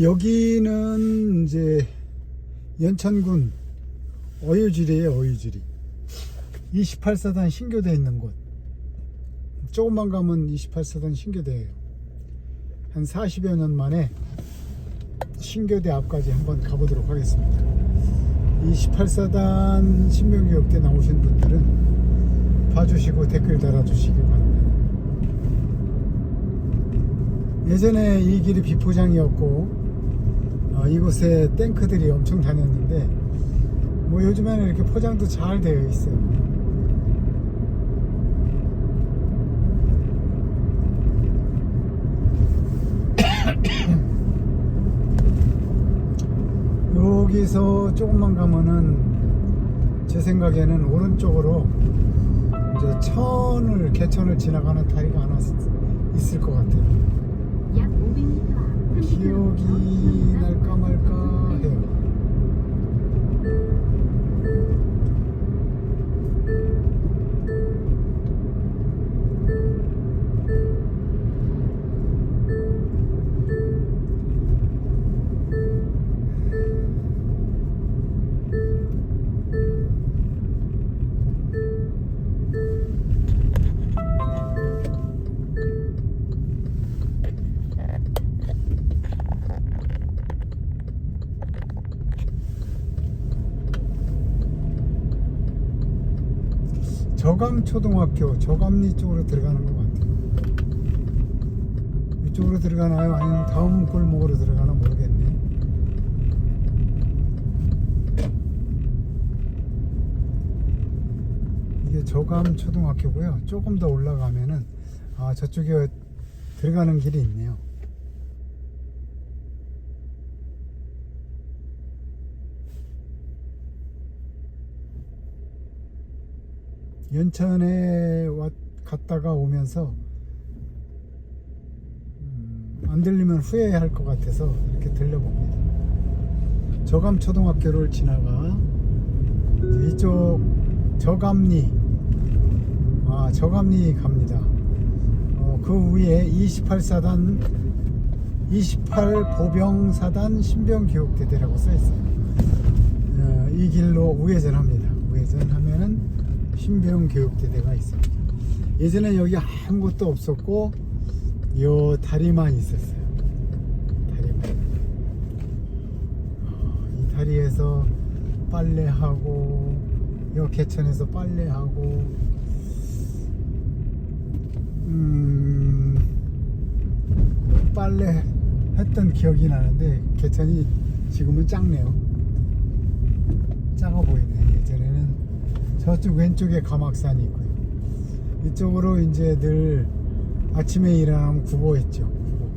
여기는 이제 연천군 어유지리에요, 어유지리. 28사단 신교대 있는 곳. 조금만 가면 28사단 신교대예요. 한 40여 년 만에 신교대 앞까지 한번 가보도록 하겠습니다. 28사단 신명교육대 나오신 분들은 봐주시고 댓글 달아주시기 바랍니다. 예전에 이 길이 비포장이었고 어, 이곳에 탱크들이 엄청 다녔는데 뭐 요즘에는 이렇게 포장도 잘 되어 있어요. 여기서 조금만 가면은 제 생각에는 오른쪽으로 이제 천을 개천을 지나가는 다리가 하나 있- 있을 것 같아요. 저감초등학교 저감리 쪽으로 들어가는 것 같아요. 이쪽으로 들어가나요? 아니면 다음 골목으로 들어가나 모르겠네. 이게 저감초등학교고요. 조금 더 올라가면은 아 저쪽에 들어가는 길이 있네요. 연천에 왔, 갔다가 오면서 음, 안 들리면 후회할 것 같아서 이렇게 들려봅니다. 저감 초등학교를 지나가 이제 이쪽 저감리 아 저감리 갑니다. 어, 그 위에 28사단 28 보병사단 신병교육대대라고 써 있어요. 어, 이 길로 우회전합니다. 우회전하면은 신병 교육대대가 있습니다. 예전에 여기 아무것도 없었고 요 다리만 있었어요. 다리만. 어, 이 다리에서 빨래하고 요 개천에서 빨래하고 음 빨래 했던 기억이 나는데 개천이 지금은 작네요. 작아 보이네. 예전에는 저쪽 왼쪽에 가막산이 있고요. 이쪽으로 이제 늘 아침에 일어나면 구보했죠. 구보.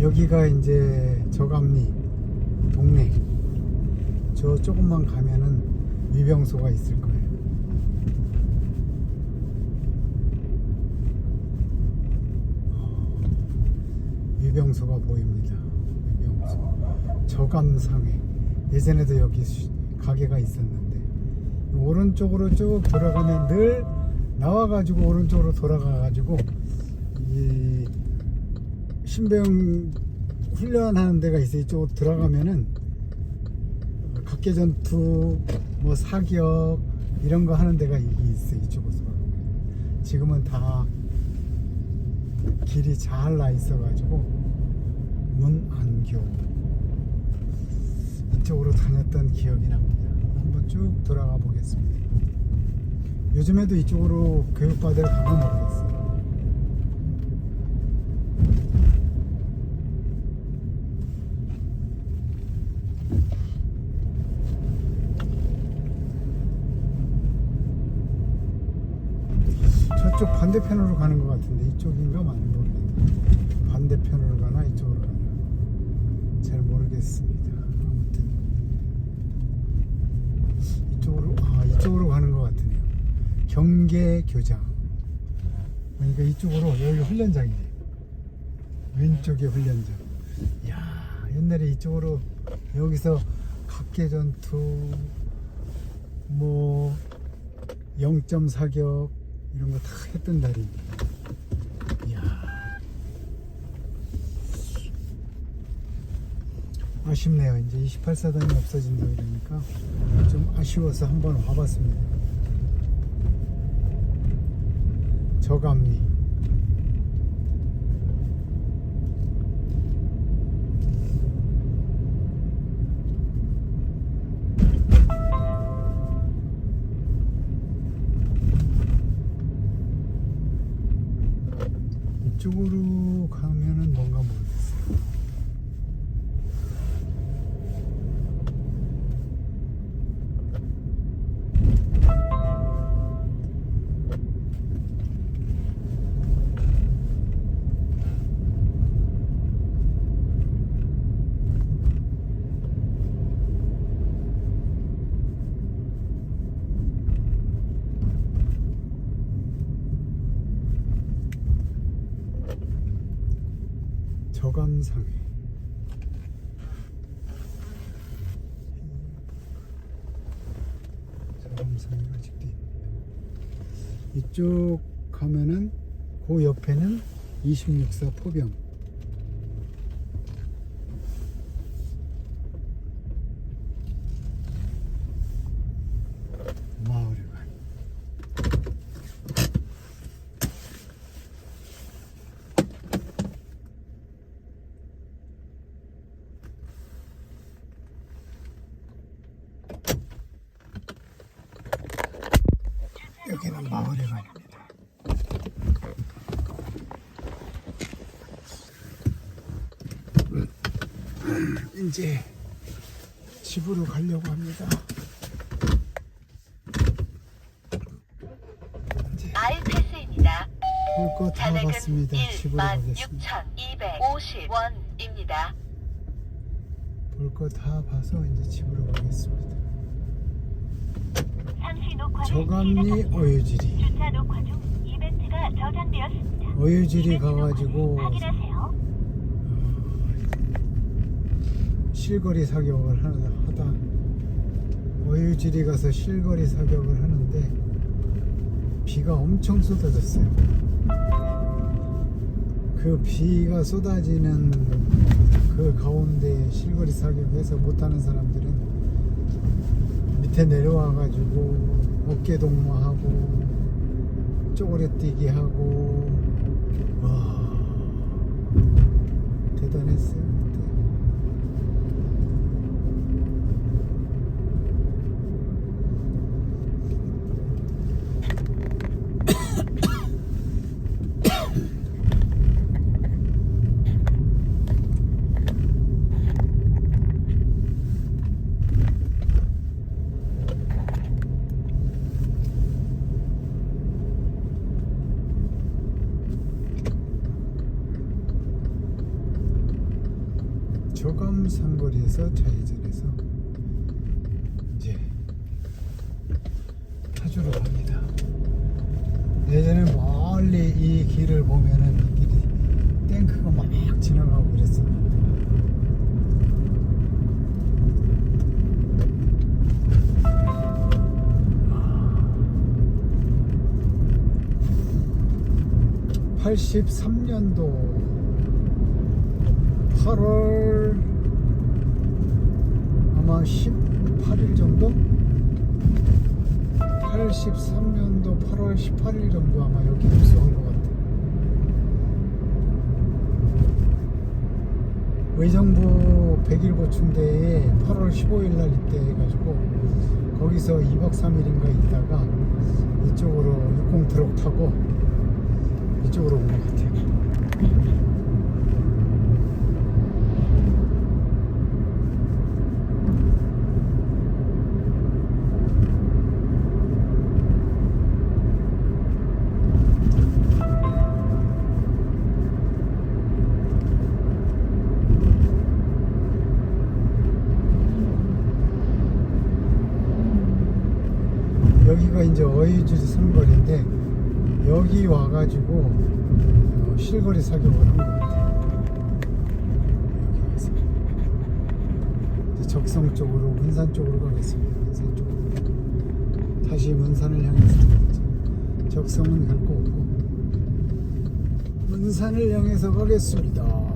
여기가 이제 저감리 동네. 저 조금만 가면은 위병소가 있을 거예요. 어, 위병소가 보입니다. 위병소. 저감상회. 예전에도 여기 수- 가게가 있었는데 오른쪽으로 쭉 돌아가면 늘 나와가지고 오른쪽으로 돌아가가지고 이 신병 훈련하는 데가 있어요. 이쪽 으로 들어가면은 각계전투, 뭐 사격 이런 거 하는 데가 있어요. 이쪽으로. 지금은 다 길이 잘 나 있어가지고 문안교 이쪽으로 다녔던 기억이 납니다. 한번 쭉 돌아가 보겠습니다. 요즘에도 이쪽으로 교육받으러 가면 모르겠어요. 저쪽 반대편으로 가는 것 같은데 이쪽인가 맞는 모르겠는데 반대편으로 가나 이쪽으로 가나 잘 모르겠습니다. 아무튼 이쪽으로 아 이쪽으로 가는 것 같으네요. 경계 교장 그러니까 이쪽으로 여기 훈련장이에요. 왼쪽에 훈련장. 이야, 옛날에 이쪽으로 여기서 각계 전투, 뭐, 0점 사격, 이런 거 다 했던 날입니다. 이야. 아쉽네요. 이제 28사단이 없어진다 그러니까 좀 아쉬워서 한번 와봤습니다. 저감리. 이쪽으로 가면은 뭔가 모르겠어요. 저감상회. 저감상회가 아직도. 이쪽 가면은 그 옆에는 26사 포병. 마을회관. 여기는 마을회관입니다. 이제 집으로 가려고 합니다. 알 패스입니다. 볼거 다 봤습니다. 집으로 가겠습니다. 16,250원입니다. 볼 거 다 봐서 이제 집으로 가겠습니다. 저감리. 어유지리. 어유지리 가가지고 녹화는 확인하세요. 실거리 사격을 하다, 어유지리 가서 실거리 사격을 하는데 비가 엄청 쏟아졌어요. 그 비가 쏟아지는 그 가운데 실거리 사격해서 못하는 사람들은 밑에 내려와 가지고 어깨 동무하고 쪼그레뛰기 하고 와 대단했어요 그때. 저감 상거리에서 좌회전해서 이제 파주로 갑니다. 예전에 멀리 이 길을 보면은 이 길이 탱크가 막 지나가고 그랬습니다. (83년도) 8월 아마 18일 정도? 83년도 8월 18일 정도 아마 여기 입성한 것 같아요. 의정부 100일 보충대에 8월 15일 날 입대해가지고 거기서 2박 3일인가 있다가 이쪽으로 60 트럭 타고 이쪽으로 온 것 같아요. 여기가 이제 어이주리 삼거리인데 여기 와가지고 어, 실거리 사격을 한것 같아요. 여기 와서 적성 쪽으로 문산 쪽으로 가겠습니다. 문산 쪽으로 다시 문산을 향해서 적성은 갈 거 없고 문산을 향해서 가겠습니다.